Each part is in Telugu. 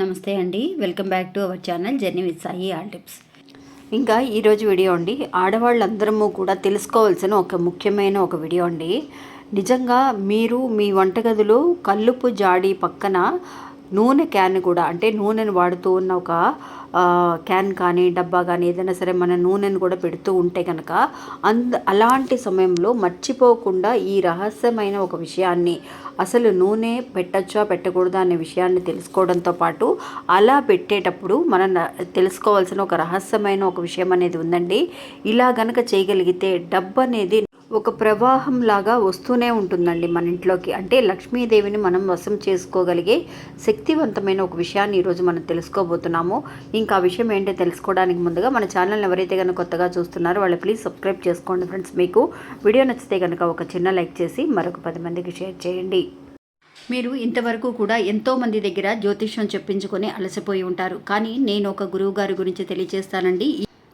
నమస్తే అండి. Welcome back to our channel journey with Sai all tips. ఇంకా ఈరోజు వీడియో అండి. ఆడవాళ్ళందరము కూడా తెలుసుకోవాల్సిన ఒక ముఖ్యమైన ఒక వీడియో అండి. నిజంగా మీరు మీ వంటగదిలో కల్లుపు జాడి పక్కన నూనె క్యాన్ కూడా అంటే నూనెను వాడుతూ ఉన్న ఒక క్యాన్ కానీ డబ్బా కానీ ఏదైనా సరే మన నూనెను కూడా పెడుతూ ఉంటే కనుక అంద అలాంటి సమయంలో మర్చిపోకుండా ఈ రహస్యమైన ఒక విషయాన్ని అసలు నూనె పెట్టచ్చా పెట్టకూడదా అనే విషయాన్ని తెలుసుకోవడంతో పాటు అలా పెట్టేటప్పుడు మనం తెలుసుకోవాల్సిన ఒక రహస్యమైన ఒక విషయం అనేది ఉందండి. ఇలా గనక చేయగలిగితే డబ్బు అనేది ఒక ప్రవాహం లాగా వస్తూనే ఉంటుందండి మన ఇంట్లోకి. అంటే లక్ష్మీదేవిని మనం వశం చేసుకోగలిగే శక్తివంతమైన ఒక విషయాన్ని ఈరోజు మనం తెలుసుకోబోతున్నాము. ఇంకా ఆ విషయం ఏంటో తెలుసుకోవడానికి ముందుగా మన ఛానల్ ఎవరైతే కనుక కొత్తగా చూస్తున్నారో వాళ్ళు ప్లీజ్ సబ్స్క్రైబ్ చేసుకోండి ఫ్రెండ్స్. మీకు వీడియో నచ్చితే కనుక ఒక చిన్న లైక్ చేసి మరొక పది మందికి షేర్ చేయండి. మీరు ఇంతవరకు కూడా ఎంతో మంది దగ్గర జ్యోతిష్యం చెప్పించుకొని అలసిపోయి ఉంటారు. కానీ నేను ఒక గురువు గారి గురించి తెలియజేస్తానండి.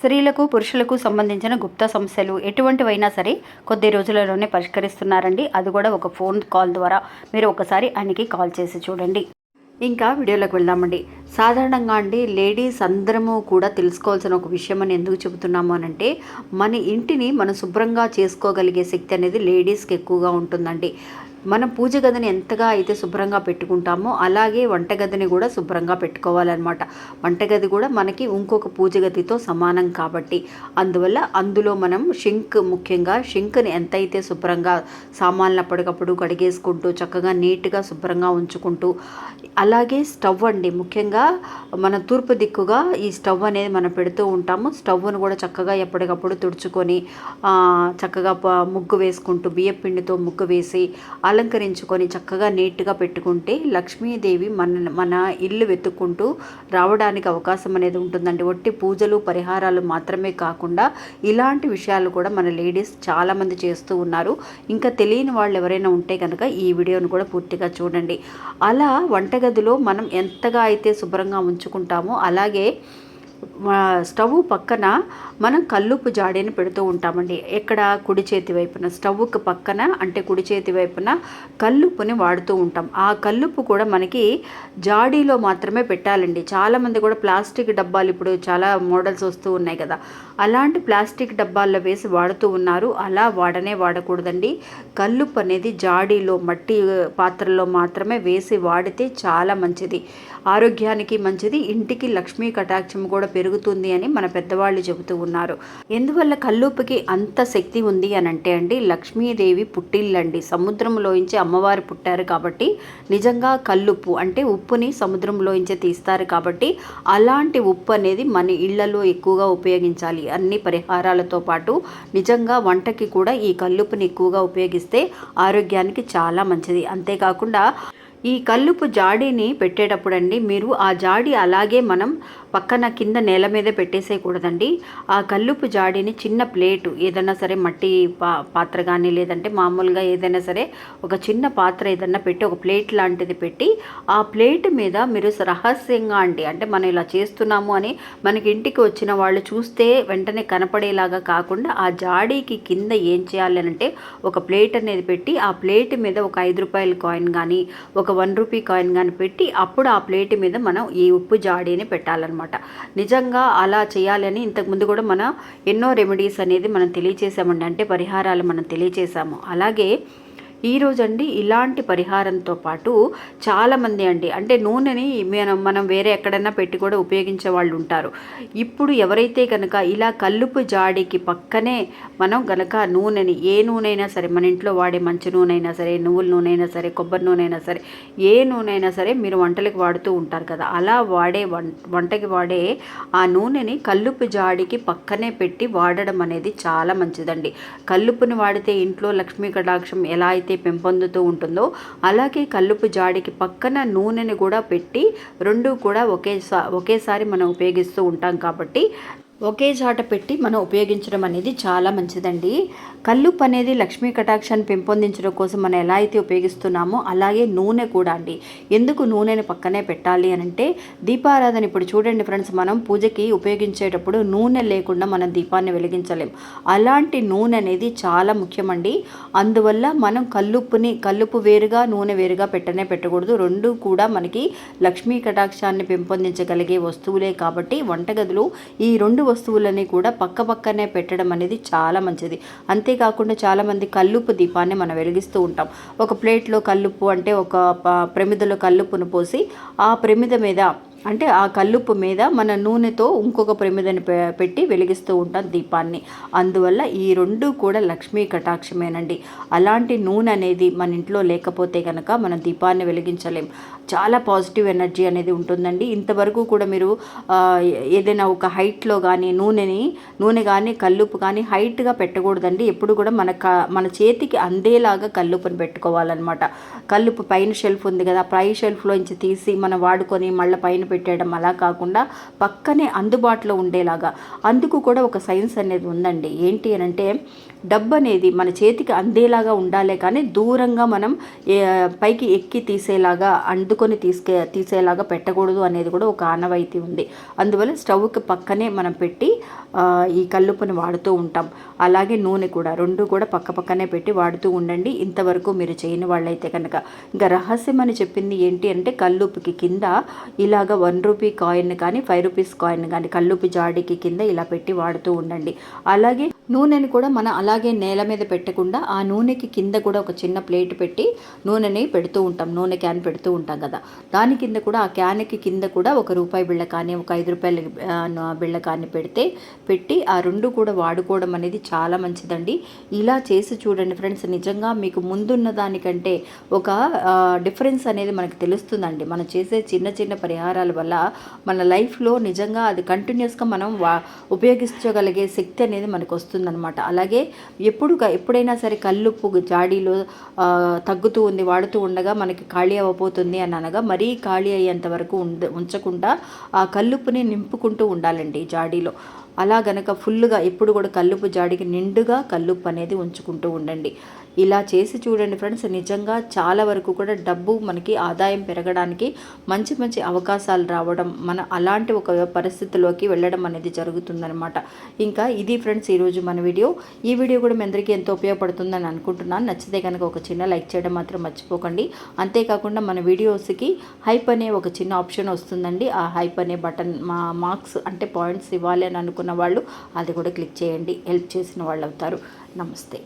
స్త్రీలకు పురుషులకు సంబంధించిన గుప్త సమస్యలు ఎటువంటివైనా సరే కొద్ది రోజులలోనే పరిష్కరిస్తున్నారండి. అది కూడా ఒక ఫోన్ కాల్ ద్వారా. మీరు ఒకసారి ఆయనకి కాల్ చేసి చూడండి. ఇంకా వీడియోలోకి వెళ్దామండి. సాధారణంగా అండి లేడీస్ అందరము కూడా తెలుసుకోవాల్సిన ఒక విషయం అని ఎందుకు చెబుతున్నాము అని అంటే మన ఇంటిని మనం శుభ్రంగా చేసుకోగలిగే శక్తి అనేది లేడీస్కి ఎక్కువగా ఉంటుందండి. మనం పూజ గదిని ఎంతగా అయితే శుభ్రంగా పెట్టుకుంటామో అలాగే వంటగదిని కూడా శుభ్రంగా పెట్టుకోవాలన్నమాట. వంటగది కూడా మనకి ఇంకొక పూజ గదితో సమానం కాబట్టి. అందువల్ల అందులో మనం షింక్ ముఖ్యంగా షింక్ని ఎంతైతే శుభ్రంగా సామాన్లు అప్పటికప్పుడు కడిగేసుకుంటూ చక్కగా నీట్గా శుభ్రంగా ఉంచుకుంటూ అలాగే స్టవ్ అండి. ముఖ్యంగా మన తూర్పు దిక్కుగా ఈ స్టవ్ అనేది మనం పెడుతూ ఉంటాము. స్టవ్ను కూడా చక్కగా ఎప్పటికప్పుడు తుడుచుకొని చక్కగా ముగ్గు వేసుకుంటూ బియ్యం పిండితో ముగ్గు వేసి అలంకరించుకొని చక్కగా నీట్గా పెట్టుకుంటే లక్ష్మీదేవి మన మన ఇల్లు వెతుక్కుంటూ రావడానికి అవకాశం అనేది ఉంటుందండి. ఒట్టి పూజలు పరిహారాలు మాత్రమే కాకుండా ఇలాంటి విషయాలు కూడా మన లేడీస్ చాలామంది చేస్తూ ఉన్నారు. ఇంకా తెలియని వాళ్ళు ఎవరైనా ఉంటే కనుక ఈ వీడియోను కూడా పూర్తిగా చూడండి. అలా వంటగదిలో మనం ఎంతగా అయితే శుభ్రంగా ఉంచుకుంటామో అలాగే స్టవ్ పక్కన మనం కల్లుపు జాడీని పెడుతూ ఉంటామండి. ఎక్కడ కుడి చేతి వైపున స్టవ్కి పక్కన అంటే కుడి చేతి వైపున కల్లుపుని వాడుతూ ఉంటాం. ఆ కల్లుపు కూడా మనకి జాడీలో మాత్రమే పెట్టాలండి. చాలామంది కూడా ప్లాస్టిక్ డబ్బాలు ఇప్పుడు చాలా మోడల్స్ వస్తూ ఉన్నాయి కదా. అలాంటి ప్లాస్టిక్ డబ్బాల్లో వేసి వాడుతూ ఉన్నారు. అలా వాడనే వాడకూడదండి. కల్లుపు అనేది జాడీలో మట్టి పాత్రలో మాత్రమే వేసి వాడితే చాలా మంచిది. ఆరోగ్యానికి మంచిది ఇంటికి లక్ష్మీ కటాక్షం కూడా పెరుగుతుంది అని మన పెద్దవాళ్ళు చెబుతూ ఉన్నారు. ఎందువల్ల కల్లుపుకి అంత శక్తి ఉంది అని అంటే అండి లక్ష్మీదేవి పుట్టిల్లండి. సముద్రంలోంచి అమ్మవారు పుట్టారు కాబట్టి నిజంగా కల్లుప్పు అంటే ఉప్పుని సముద్రంలోంచి తీస్తారు కాబట్టి అలాంటి ఉప్పు అనేది మన ఇళ్ళలో ఎక్కువగా ఉపయోగించాలి. అన్ని పరిహారాలతో పాటు నిజంగా వంటకి కూడా ఈ కల్లుపుని ఎక్కువగా ఉపయోగిస్తే ఆరోగ్యానికి చాలా మంచిది. అంతేకాకుండా ఈ కల్లుపు జాడీని పెట్టేటప్పుడు అండి మీరు ఆ జాడీ అలాగే మనం పక్కన కింద నేల మీద పెట్టేసేయకూడదండి. ఆ కల్లుపు జాడీని చిన్న ప్లేటు ఏదైనా సరే మట్టి పా పాత్ర కానీ లేదంటే మామూలుగా ఏదైనా సరే ఒక చిన్న పాత్ర ఏదైనా పెట్టి ఒక ప్లేట్ లాంటిది పెట్టి ఆ ప్లేట్ మీద మీరు రహస్యంగా అండి అంటే మనం ఇలా చేస్తున్నాము అని మనకి ఇంటికి వచ్చిన వాళ్ళు చూస్తే వెంటనే కనపడేలాగా కాకుండా ఆ జాడీకి కింద ఏం చేయాలి అంటే ఒక ప్లేట్ అనేది పెట్టి ఆ ప్లేట్ మీద ఒక ఐదు రూపాయల కాయిన్ కానీ ఒక వన్ రూపీ కాయిన్ కానీ పెట్టి అప్పుడు ఆ ప్లేట్ మీద మనం ఈ ఉప్పు జాడీని పెట్టాలన్నమాట. నిజంగా అలా చేయాలని ఇంతకుముందు కూడా మనం ఎన్నో రెమెడీస్ అనేది మనం తెలియచేసామండి అంటే పరిహారాలు మనం తెలియచేసాము అలాగే ఈ అండి ఇలాంటి పరిహారంతో పాటు చాలామంది అండి అంటే నూనెని మనం మనం వేరే ఎక్కడైనా పెట్టి కూడా ఉపయోగించే వాళ్ళు ఉంటారు. ఇప్పుడు ఎవరైతే కనుక ఇలా కల్లుపు జాడికి పక్కనే మనం కనుక నూనెని ఏ నూనె అయినా సరే మన ఇంట్లో వాడే మంచి నూనె అయినా సరే నువ్వుల నూనె అయినా సరే కొబ్బరి నూనె అయినా సరే ఏ నూనె అయినా సరే మీరు వంటలకు వాడుతూ ఉంటారు కదా. అలా వాడే వం వంటకి వాడే ఆ నూనెని కల్లుపు జాడికి పక్కనే పెట్టి వాడడం అనేది చాలా మంచిదండి. కల్లుపుని వాడితే ఇంట్లో లక్ష్మీ కటాక్షం ఎలా అయితే అయితే పెంపొందుతూ ఉంటుందో అలాగే కల్లుపు జాడికి పక్కన నూనెని కూడా పెట్టి రెండు కూడా ఒకేసా ఒకేసారి మనం ఉపయోగిస్తూ ఉంటాం కాబట్టి ఒకే చాట పెట్టి మనం ఉపయోగించడం అనేది చాలా మంచిదండి. కల్లుప్పు అనేది లక్ష్మీ కటాక్షాన్ని పెంపొందించడం కోసం మనం ఎలా అయితే ఉపయోగిస్తున్నామో అలాగే నూనె కూడా అండి. ఎందుకు నూనెని పక్కనే పెట్టాలి అని అంటే దీపారాధన ఇప్పుడు చూడండి ఫ్రెండ్స్ మనం పూజకి ఉపయోగించేటప్పుడు నూనె లేకుండా మనం దీపాన్ని వెలిగించలేం. అలాంటి నూనె అనేది చాలా ముఖ్యమండి. అందువల్ల మనం కల్లుప్పుని కల్లుప్పు వేరుగా నూనె వేరుగా పెట్టనే పెట్టకూడదు. రెండు కూడా మనకి లక్ష్మీ కటాక్షాన్ని పెంపొందించగలిగే వస్తువులే కాబట్టి వంటగదులు ఈ రెండు వస్తువులని కూడా పక్క పక్కనే పెట్టడం అనేది చాలా మంచిది. అంతేకాకుండా చాలామంది కల్లుపు దీపాన్ని మనం వెలిగిస్తూ ఉంటాం. ఒక ప్లేట్లో కల్లుపు అంటే ఒక ప్రమిదలో కల్లుపును పోసి ఆ ప్రమిద మీద అంటే ఆ కల్లుప్పు మీద మన నూనెతో ఇంకొక ప్రమిదని పెట్టి వెలిగిస్తూ ఉంటాం దీపాన్ని. అందువల్ల ఈ రెండు కూడా లక్ష్మీ కటాక్షమేనండి. అలాంటి నూనె అనేది మన ఇంట్లో లేకపోతే కనుక మనం దీపాన్ని వెలిగించలేం. చాలా పాజిటివ్ ఎనర్జీ అనేది ఉంటుందండి. ఇంతవరకు కూడా మీరు ఏదైనా ఒక హైట్లో కానీ నూనెని నూనె కానీ కల్లుపు కానీ హైట్గా పెట్టకూడదండి. ఎప్పుడు కూడా మన క మన చేతికి అందేలాగా కల్లుపుని పెట్టుకోవాలన్నమాట. కల్లుపు పైన షెల్ఫ్ ఉంది కదా పై షెల్ఫ్లోంచి తీసి మనం వాడుకొని మళ్ళీ పైన పెట్టడం అలా కాకుండా పక్కనే అందుబాటులో ఉండేలాగా. అందుకు కూడా ఒక సైన్స్ అనేది ఉందండి. ఏంటి అని అంటే డబ్బు అనేది మన చేతికి అందేలాగా ఉండాలే కానీ దూరంగా మనం పైకి ఎక్కి తీసేలాగా అందుకొని తీసుకే తీసేలాగా పెట్టకూడదు అనేది కూడా ఒక ఆనవాయితీ ఉంది. అందువల్ల స్టవ్కి పక్కనే మనం పెట్టి ఈ కల్లుప్పుని వాడుతూ ఉంటాం. అలాగే నూనె కూడా రెండు కూడా పక్క పక్కనే పెట్టి వాడుతూ ఉండండి. ఇంతవరకు మీరు చేయని వాళ్ళైతే కనుక. ఇంకా రహస్యం అని చెప్పింది ఏంటి అంటే కల్లుప్పుకి కింద ఇలాగ వన్ రూపీ కాయిన్ కానీ ఫైవ్ రూపీస్ కాయిన్ కానీ కల్లుపు జాడికి కింద ఇలా పెట్టి వాడుతూ ఉండండి. అలాగే నూనెని కూడా మనం అలాగే నేల మీద పెట్టకుండా ఆ నూనెకి కింద కూడా ఒక చిన్న ప్లేట్ పెట్టి నూనెని పెడుతూ ఉంటాం. నూనె క్యాన్ పెడుతూ ఉంటాం కదా. దాని కింద కూడా ఆ క్యాన్కి కింద కూడా ఒక రూపాయి బిళ్ళ కానీ ఒక ఐదు రూపాయల బిళ్ళ కానీ పెడితే పెట్టి ఆ రెండు కూడా వాడుకోవడం అనేది చాలా మంచిదండి. ఇలా చేసి చూడండి ఫ్రెండ్స్ నిజంగా మీకు ముందున్న దానికంటే ఒక డిఫరెన్స్ అనేది మనకు తెలుస్తుందండి. మనం చేసే చిన్న చిన్న పరిహారాల వల్ల మన లైఫ్లో నిజంగా అది కంటిన్యూస్గా మనం వా ఉపయోగించగలిగే శక్తి అనేది మనకు వస్తుంది వస్తుందన్నమాట. అలాగే ఎప్పుడు ఎప్పుడైనా సరే కల్లుప్పు జాడీలో తగ్గుతూ ఉంది వాడుతూ ఉండగా మనకి ఖాళీ అవ్వబోతుంది అని అనగా మరీ ఖాళీ అయ్యేంత వరకు ఉండ ఉంచకుండా ఆ కల్లుప్పుని నింపుకుంటూ ఉండాలండి జాడీలో. అలా గనక ఫుల్గా ఎప్పుడు కూడా కల్లుపు జాడికి నిండుగా కల్లుప్పు అనేది ఉంచుకుంటూ ఉండండి. ఇలా చేసి చూడండి ఫ్రెండ్స్ నిజంగా చాలా వరకు కూడా డబ్బు మనకి ఆదాయం పెరగడానికి మంచి మంచి అవకాశాలు రావడం మన అలాంటి ఒక పరిస్థితిలోకి వెళ్ళడం అనేది జరుగుతుందనమాట ఇంకా ఇది ఫ్రెండ్స్ ఈరోజు మన వీడియో. ఈ వీడియో కూడా మీ అందరికీ ఎంతో ఉపయోగపడుతుందని అనుకుంటున్నాను. నచ్చితే కనుక ఒక చిన్న లైక్ చేయడం మాత్రం మర్చిపోకండి. అంతేకాకుండా మన వీడియోస్కి హైప్ అనే ఒక చిన్న ఆప్షన్ వస్తుందండి. ఆ హైప్ అనే బటన్ మా మార్క్స్ అంటే పాయింట్స్ ఇవ్వాలి అని అనుకున్న వాళ్ళు అది కూడా క్లిక్ చేయండి. హెల్ప్ చేసిన వాళ్ళు అవుతారు. నమస్తే.